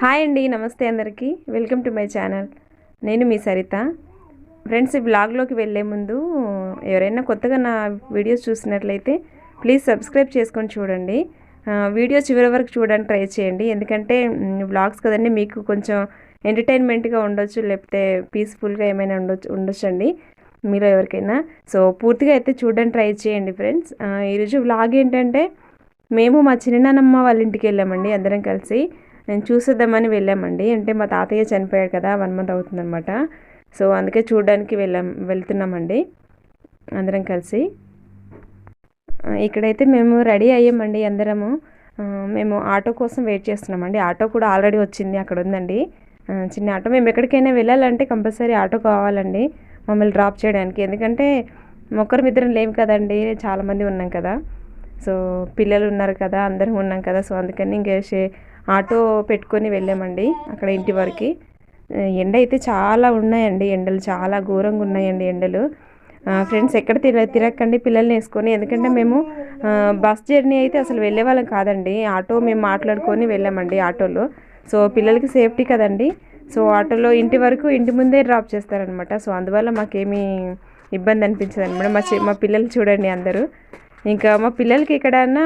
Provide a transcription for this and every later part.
Hi అండి నమస్తే అందరికీ. Welcome to my channel. నేను మీ సరిత. ఫ్రెండ్స్ ఈ బ్లాగ్లోకి వెళ్ళే ముందు ఎవరైనా కొత్తగా నా వీడియోస్ చూసినట్లయితే ప్లీజ్ సబ్స్క్రైబ్ చేసుకొని చూడండి. వీడియో చివరి వరకు చూడడానికి ట్రై చేయండి. ఎందుకంటే బ్లాగ్స్ కదండి మీకు కొంచెం ఎంటర్టైన్మెంట్గా ఉండొచ్చు లేకపోతే పీస్ఫుల్గా ఏమైనా ఉండొచ్చు ఉండొచ్చండి మీలో ఎవరికైనా. సో పూర్తిగా అయితే చూడడానికి ట్రై చేయండి ఫ్రెండ్స్. ఈరోజు వ్లాగ్ ఏంటంటే మేము మా చిన్ననాన్నమ్మ వాళ్ళ ఇంటికి వెళ్ళామండి అందరం కలిసి. నేను చూసేద్దామని వెళ్ళామండి. అంటే మా తాతయ్య చనిపోయాడు కదా వన్ మంత్ అవుతుందన్నమాట. సో అందుకే చూడడానికి వెళ్ళాం వెళ్తున్నామండి. అందరం కలిసి. ఇక్కడైతే మేము రెడీ అయ్యామండి అందరము. మేము ఆటో కోసం వెయిట్ చేస్తున్నామండి. ఆటో కూడా ఆల్రెడీ వచ్చింది అక్కడ ఉందండి. చిన్న ఆటో. మేము ఎక్కడికైనా వెళ్ళాలంటే కంపల్సరీ ఆటో కావాలండి మమ్మల్ని డ్రాప్ చేయడానికి. ఎందుకంటే ఒక్కరి ఇద్దరం లేము కదండి చాలామంది ఉన్నాం కదా. సో పిల్లలు ఉన్నారు కదా అందరం ఉన్నాం కదా. సో అందుకని ఇంకా ఆటో పెట్టుకొని వెళ్ళామండి అక్కడ ఇంటి వరకు. ఎండ అయితే చాలా ఉన్నాయండి ఎండలు చాలా ఘోరంగా ఉన్నాయండి ఎండలు. ఫ్రెండ్స్ ఎక్కడ తిర తిరగకండి పిల్లల్ని వేసుకొని ఎందుకంటే మేము బస్ జర్నీ అయితే అసలు వెళ్ళే వాళ్ళం కాదండి. ఆటో మేము మాట్లాడుకొని వెళ్ళామండి ఆటోలో. సో పిల్లలకి సేఫ్టీ కదండి. సో ఆటోలో ఇంటి వరకు ఇంటి ముందే డ్రాప్ చేస్తారనమాట సో అందువల్ల మాకేమీ ఇబ్బంది అనిపించదు అనమాట మా మా పిల్లలు చూడండి అందరూ. ఇంకా మా పిల్లలకి ఎక్కడన్నా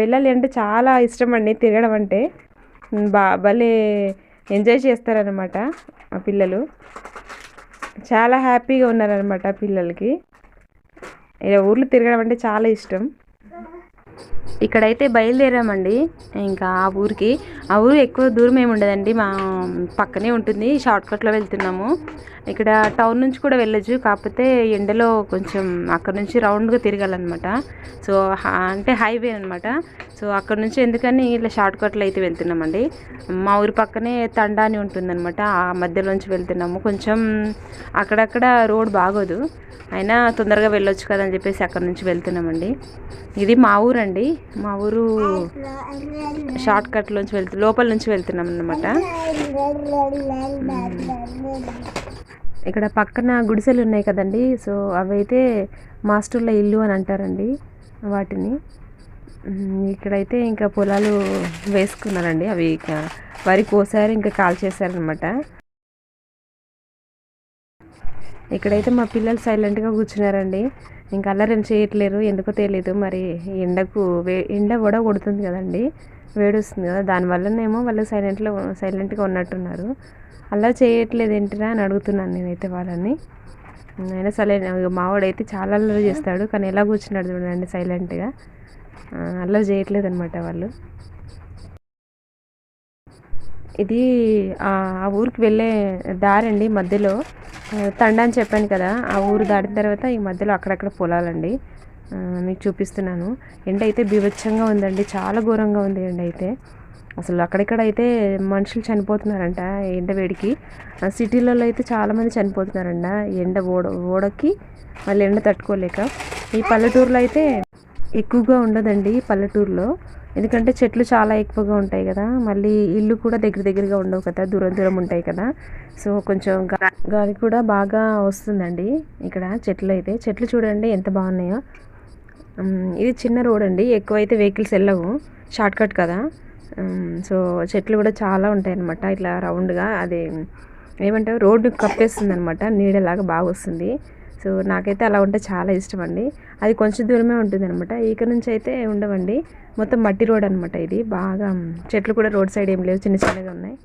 వెళ్ళాలి అంటే చాలా ఇష్టం అండి తిరగడం అంటే. బా భలే ఎంజాయ్ చేస్తారనమాట ఆ పిల్లలు. చాలా హ్యాపీగా ఉన్నారనమాట పిల్లలకి. ఇలా ఊర్లు తిరగడం అంటే చాలా ఇష్టం. ఇక్కడైతే బయలుదేరామండి. ఇంకా ఆ ఊరికి ఆ ఊరు ఎక్కువ దూరం ఏమి ఉండదండి. మా పక్కనే ఉంటుంది. షార్ట్కట్లో వెళ్తున్నాము. ఇక్కడ టౌన్ నుంచి కూడా వెళ్ళొచ్చు. కాకపోతే ఎండలో కొంచెం అక్కడ నుంచి రౌండ్గా తిరగాలన్నమాట. సో అంటే హైవే అనమాట సో అక్కడ నుంచి ఎందుకని ఇట్లా షార్ట్కట్లో అయితే వెళ్తున్నామండి. మా ఊరి పక్కనే తండా అని ఉంటుందన్నమాట. ఆ మధ్యలోంచి వెళ్తున్నాము. కొంచెం అక్కడక్కడ రోడ్ బాగోదు. అయినా తొందరగా వెళ్ళొచ్చు కదా అని చెప్పేసి అక్కడ నుంచి వెళ్తున్నామండి. ఇది మా ఊరు ఊరండి మా ఊరు షార్ట్ కట్లోంచి వెళ్తు లోపల నుంచి వెళ్తున్నాం అన్నమాట. ఇక్కడ పక్కన గుడిసెలు ఉన్నాయి కదండి. సో అవైతే మాస్టర్ల ఇల్లు అని అంటారండి వాటిని. ఇక్కడైతే ఇంకా పొలాలు వేసుకున్నారండి. అవి వరి కోసారు ఇంకా కాల్ చేశారనమాట ఇక్కడైతే మా పిల్లలు సైలెంట్గా కూర్చున్నారండి. ఇంకా అల్లరేం చేయట్లేరు ఎందుకో తెలియదు మరి ఎండకు వే ఎండ కూడా కొడుతుంది కదండి వేడి వస్తుంది కదా దానివల్లనేమో వాళ్ళు సైలెంట్లో సైలెంట్గా ఉన్నట్టున్నారు. అలా చేయట్లేదు ఏంటిరా అని అడుగుతున్నాను నేనైతే వాళ్ళని. అయినా సరే మావాడైతే చాలా అల్లరి చేస్తాడు కానీ ఎలా కూర్చున్నాడు చూడండి సైలెంట్గా. అల్లరి చేయట్లేదు అనమాట వాళ్ళు. ఇది ఆ ఊరికి వెళ్ళే దారండి మధ్యలో. తండ అని చెప్పాను కదా ఆ ఊరు దాటిన తర్వాత ఈ మధ్యలో అక్కడక్కడ పొలాలండి. మీకు చూపిస్తున్నాను. ఎండ అయితే బీభత్సంగా ఉందండి చాలా ఘోరంగా ఉంది ఎండ అయితే. అసలు అక్కడిక్కడ అయితే మనుషులు చనిపోతున్నారంట ఎండ వేడికి. సిటీలలో అయితే చాలామంది చనిపోతున్నారంట ఎండ ఓడ ఓడకి మళ్ళీ ఎండ తట్టుకోలేక. ఈ పల్లెటూరులో అయితే ఎక్కువగా ఉండదండి పల్లెటూరులో. ఎందుకంటే చెట్లు చాలా ఎక్కువగా ఉంటాయి కదా మళ్ళీ ఇల్లు కూడా దగ్గర దగ్గరగా ఉండవు కదా దూరం దూరం ఉంటాయి కదా. సో కొంచెం గాలి కూడా బాగా వస్తుందండి ఇక్కడ చెట్లు అయితే. చెట్లు చూడండి ఎంత బాగున్నాయో. ఇది చిన్న రోడ్ అండి ఎక్కువైతే వెహికల్స్ వెళ్ళవు షార్ట్కట్ కదా. సో చెట్లు కూడా చాలా ఉంటాయి అన్నమాట ఇట్లా రౌండ్గా. అది ఏమంటారు రోడ్డు కప్పేస్తుంది అనమాట నీడలాగా బాగా వస్తుంది. సో నాకైతే అలా ఉంటే చాలా ఇష్టం అండి అది కొంచెం దూరమే ఉంటుంది అనమాట ఇక్కడ నుంచి అయితే ఉండవండి. మొత్తం మట్టి రోడ్ అనమాట ఇది. బాగా చెట్లు కూడా రోడ్ సైడ్ ఏం లేవు. చిన్న చిన్నగా ఉన్నాయి.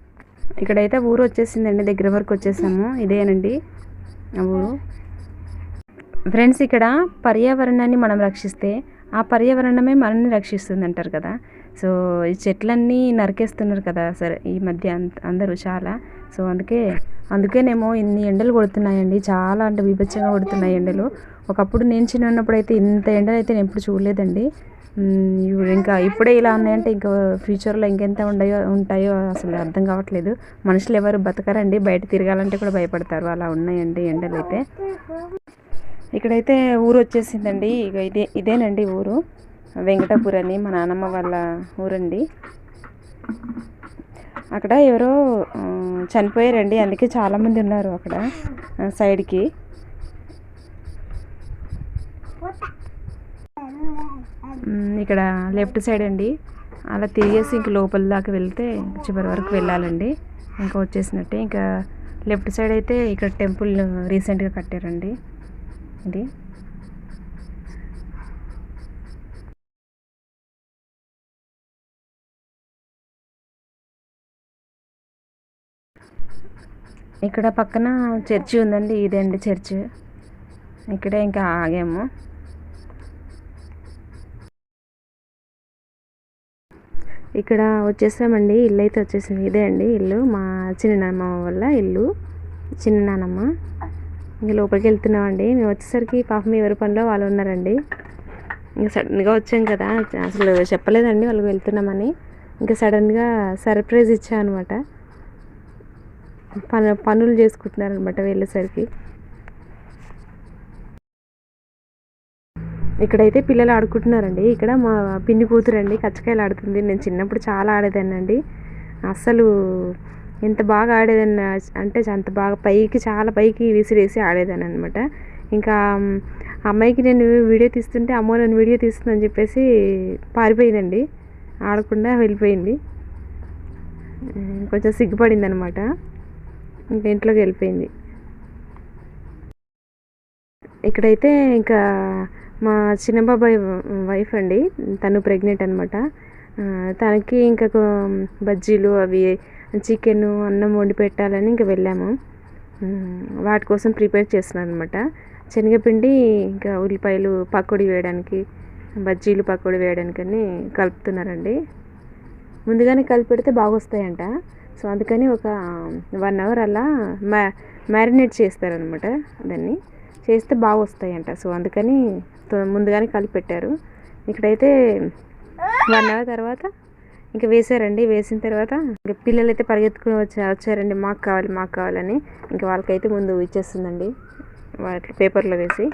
ఇక్కడైతే ఊరు వచ్చేసిందండి. దగ్గర వరకు వచ్చేసాము. ఇదేనండి ఊరు. ఫ్రెండ్స్ ఇక్కడ పర్యావరణాన్ని మనం రక్షిస్తే ఆ పర్యావరణమే మనల్ని రక్షిస్తుంది అంటారు కదా. సో ఈ చెట్లన్నీ నరికేస్తున్నారు కదా సరే ఈ మధ్య అంత- అందరూ చాలా. సో అందుకే అందుకేనేమో ఇన్ని ఎండలు కొడుతున్నాయండి. చాలా అంటే బీభత్సంగా కొడుతున్నాయి ఎండలు. ఒకప్పుడు నేను చిన్న ఉన్నప్పుడు అయితే ఇంత ఎండలు అయితే నేను ఎప్పుడు చూడలేదండి. ఇంకా ఇప్పుడే ఇలా ఉన్నాయంటే ఇంకా ఫ్యూచర్లో ఇంకెంత ఉండయో ఉంటాయో అసలు అర్థం కావట్లేదు. మనుషులు ఎవరు బతకరండి. బయట తిరగాలంటే కూడా భయపడతారు. అలా ఉన్నాయండి ఎండలు అయితే ఇక్కడైతే ఊరు వచ్చేసిందండి ఇక ఇదే ఇదేనండి ఊరు. వెంకటాపూర్ అని మా నాన్నమ్మ వాళ్ళ ఊరండి. అక్కడ ఎవరో చనిపోయారండి. అందుకే చాలామంది ఉన్నారు అక్కడ సైడ్కి. ఇక్కడ లెఫ్ట్ సైడ్ అండి. అలా తిరిగేసి ఇంక లోపల దాకా వెళ్తే చివరి వరకు వెళ్ళాలండి. ఇంకా వచ్చేసినట్టే. ఇంకా లెఫ్ట్ సైడ్ అయితే ఇక్కడ టెంపుల్ రీసెంట్గా కట్టారండి. ఇది. ఇక్కడ పక్కన చర్చి ఉందండి ఇదండి చర్చ్. ఇక్కడే ఇంకా ఆగాము. ఇక్కడ వచ్చేసామండి ఇల్లు అయితే వచ్చేసింది. ఇదే అండి ఇల్లు మా చిన్ననాన్నమ్మ వల్ల ఇల్లు చిన్ననానమ్మ. ఇంకా ఇంక లోపలికి వెళ్తున్నామండి. మేము వచ్చేసరికి పాపం ఎవరి పనిలో వాళ్ళు ఉన్నారండి. ఇంకా సడన్గా వచ్చాం కదా అసలు చెప్పలేదండి వాళ్ళకి వెళ్తున్నామని. ఇంకా సడన్గా సర్ప్రైజ్ ఇచ్చా అనమాట పను పనులు చేసుకుంటున్నారు అనమాట వెళ్ళేసరికి ఇక్కడైతే పిల్లలు ఆడుకుంటున్నారండి. ఇక్కడ మా పిన్ని కూతురండి కచ్చకాయలు ఆడుతుంది. నేను చిన్నప్పుడు చాలా ఆడేదానండి అస్సలు ఎంత బాగా ఆడేదాన్ని అంటే అంత బాగా పైకి చాలా పైకి విసిరేసి ఆడేదాన్ని అనమాట ఇంకా అమ్మాయికి నేను వీడియో తీస్తుంటే అమ్మ నన్ను వీడియో తీస్తుందని చెప్పేసి పారిపోయిందండి. ఆడకుండా వెళ్ళిపోయింది. కొంచెం సిగ్గుపడింది అనమాట ఇంకా ఇంట్లోకి వెళ్ళిపోయింది. ఇక్కడైతే ఇంకా మా చిన్నబాబాయ్ వైఫ్ అండి తను ప్రెగ్నెంట్ అనమాట తనకి ఇంకా బజ్జీలు అవి చికెన్ అన్నం వండి పెట్టాలని ఇంకా వెళ్ళాము. వాటి కోసం ప్రిపేర్ చేస్తున్నాను అనమాట శనగపిండి ఇంకా ఉల్లిపాయలు పకోడీ వేయడానికి బజ్జీలు పకోడీ వేయడానికి అని కలుపుతున్నారండి. ముందుగానే కలిపెడితే బాగా వస్తాయంట సో అందుకని ఒక వన్ అవర్ అలా మ్యా మ్యారినేట్ చేస్తారనమాట దాన్ని. చేస్తే బాగా వస్తాయంట సో అందుకని ముందుగానే కలిపి పెట్టారు ఇక్కడైతే వన్ అవర్ తర్వాత ఇంకా వేసారండి. వేసిన తర్వాత ఇంకా పిల్లలు అయితే పరిగెత్తుకుని వచ్చా వచ్చారండి. మాకు కావాలి మాకు కావాలని. ఇంకా వాళ్ళకైతే ముందు ఇచ్చేస్తుందండి. వాటి పేపర్లో వేసి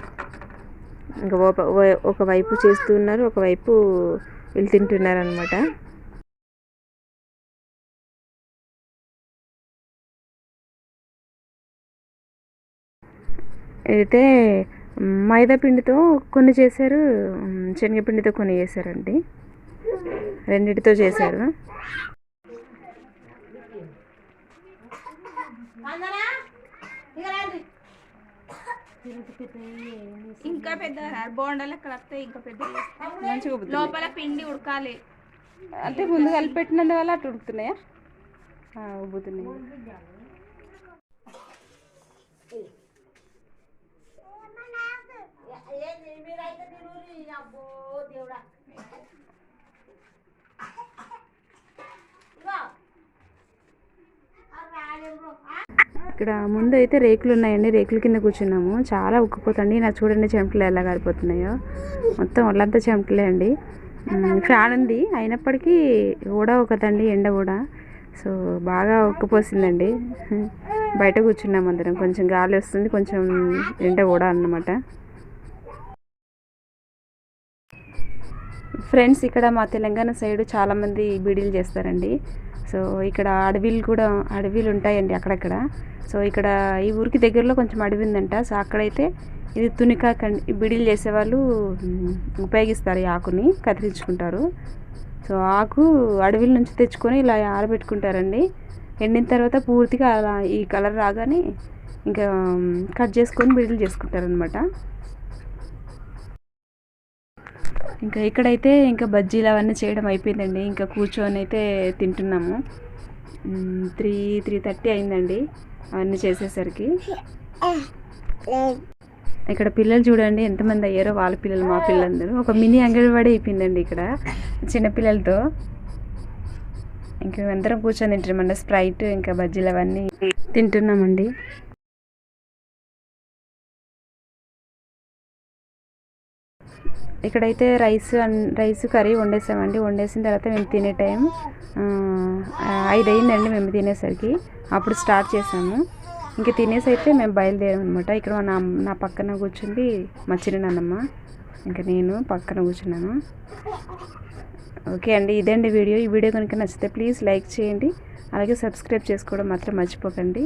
ఇంకా ఒకవైపు చేస్తున్నారు ఒకవైపు వీళ్ళు తింటున్నారనమాట అయితే మైదా పిండితో కొన్ని చేశారు శనగపిండితో కొన్ని చేశారండి. రెండిటితో చేశారు. ఇంకా పెద్ద బోండాలు ఎక్కడ వస్తాయి? ఇంకా పెద్ద లోపల పిండి ఉడకాలి. అంటే ముందు కలిపి పెట్టినందువల్ల అటు ఉడుకుతున్నాయా? ఉబ్బుతున్నాయి. ఇక్కడ ముందు అయితే రేకులు ఉన్నాయండి. రేకుల కింద కూర్చున్నాము. చాలా ఉక్కిపోతుంది. నా చూడండి చెమటలు ఎలా కారిపోతున్నాయో మొత్తం ఒళ్ళంతా చెమటలే అండి. ఫ్యాన్ ఉంది. అయినప్పటికీ కూడా ఒకదండి ఎండ కూడా సో బాగా ఉక్కిపోసిందండి. బయట కూర్చున్నాం అందరం. కొంచెం గాలి వస్తుంది. కొంచెం ఎండ కూడా అన్నమాట. ఫ్రెండ్స్ ఇక్కడ మా తెలంగాణ సైడ్ చాలామంది బీడీలు చేస్తారండి. సో ఇక్కడ అడవిలు కూడా అడవిలు ఉంటాయండి అక్కడక్కడ. సో ఇక్కడ ఈ ఊరికి దగ్గరలో కొంచెం అడవి ఉందంట. సో అక్కడైతే ఇది తునికాకండి ఈ బీడీలు చేసేవాళ్ళు ఉపయోగిస్తారు ఈ ఆకుని కత్తిరించుకుంటారు. సో ఆకు అడవిల నుంచి తెచ్చుకొని ఇలా ఆరబెట్టుకుంటారండి. ఎండిన తర్వాత పూర్తిగా అలా ఈ కలర్ రాగానే ఇంకా కట్ చేసుకొని బిడీలు చేసుకుంటారనమాట అనమాట ఇంకా ఇక్కడైతే ఇంకా బజ్జీలు అవన్నీ చేయడం అయిపోయిందండి. ఇంకా కూర్చొని అయితే తింటున్నాము. త్రీ త్రీ థర్టీ అయిందండి అవన్నీ చేసేసరికి. ఇక్కడ పిల్లలు చూడండి ఎంతమంది అయ్యారో వాళ్ళ పిల్లలు మా పిల్లలందరూ. ఒక మినీ అంగన్వాడీ అయిపోయిందండి ఇక్కడ చిన్నపిల్లలతో ఇంకా అందరం కూర్చొని తింటున్నామండి స్ప్రైట్ ఇంకా బజ్జీలు అవన్నీ తింటున్నామండి. ఇక్కడైతే రైస్ రైస్ కర్రీ వండేసామండి. వండేసిన తర్వాత మేము తినే టైం ఐదు అయిందండి మేము తినేసరికి. అప్పుడు స్టార్ట్ చేసాము. ఇంకా తినేసి అయితే మేము బయలుదేరాం అనమాట ఇక్కడ నా నా పక్కన కూర్చుంది మా చిన్నమ్మ ఇంకా నేను పక్కన కూర్చున్నాను. ఓకే అండి ఇదండి వీడియో. ఈ వీడియో కనుక నచ్చితే ప్లీజ్ లైక్ చేయండి. అలాగే సబ్స్క్రైబ్ చేసుకోవడం మాత్రం మర్చిపోకండి.